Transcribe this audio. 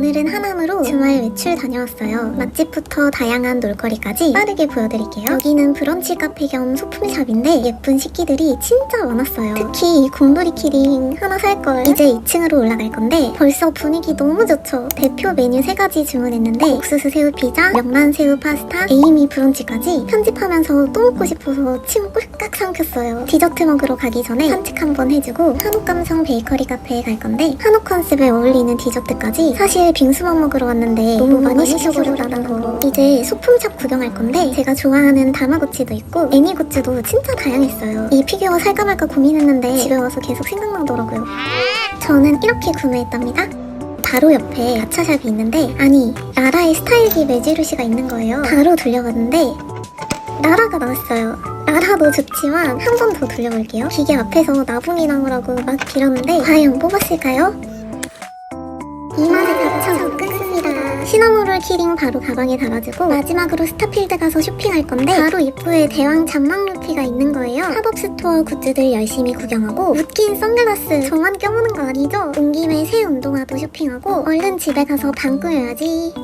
오늘은 하남으로 주말 외출 다녀왔어요. 맛집부터 다양한 놀거리까지 빠르게 보여드릴게요. 여기는 브런치 카페 겸 소품샵인데 예쁜 식기들이 진짜 많았어요. 특히 이 곰돌이 키링 하나 살 걸. 이제 2층으로 올라갈 건데 벌써 분위기 너무 좋죠. 대표 메뉴 3가지 주문했는데 옥수수 새우 피자, 명란 새우 파스타, 에이미 브런치까지 편집하면서 또 먹고 싶어서 침 꿀깍 삼켰어요. 디저트 먹으러 가기 전에 산책 한번 해주고 한옥 감성 베이커리 카페에 갈 건데 한옥 컨셉에 어울리는 디저트까지 사실 빙수만 먹으러 왔는데 너무 많이 시켜버렸다는 거. 이제 소품샵 구경할 건데 제가 좋아하는 다마고치도 있고 애니굿즈도 진짜 다양했어요. 이 피규어 살까 말까 고민했는데 집에 와서 계속 생각나더라고요. 저는 이렇게 구매했답니다. 바로 옆에 야차샵이 있는데 아니 라라의 스타일기 매지루시가 있는 거예요. 바로 돌려봤는데 라라가 나왔어요. 라라도 좋지만 한 번 더 돌려볼게요. 기계 앞에서 나붕이 나오라고 막 빌었는데 과연 뽑았을까요? 이 맛에 가창 끊습니다. 시나모롤 키링 바로 가방에 담아주고 마지막으로 스타필드 가서 쇼핑할 건데 바로 입구에 대왕 잔망 루피가 있는 거예요. 팝업 스토어 굿즈들 열심히 구경하고 웃긴 선글라스 저만 껴보는 거 아니죠? 온 김에 새 운동화도 쇼핑하고 얼른 집에 가서 방 꾸며야지.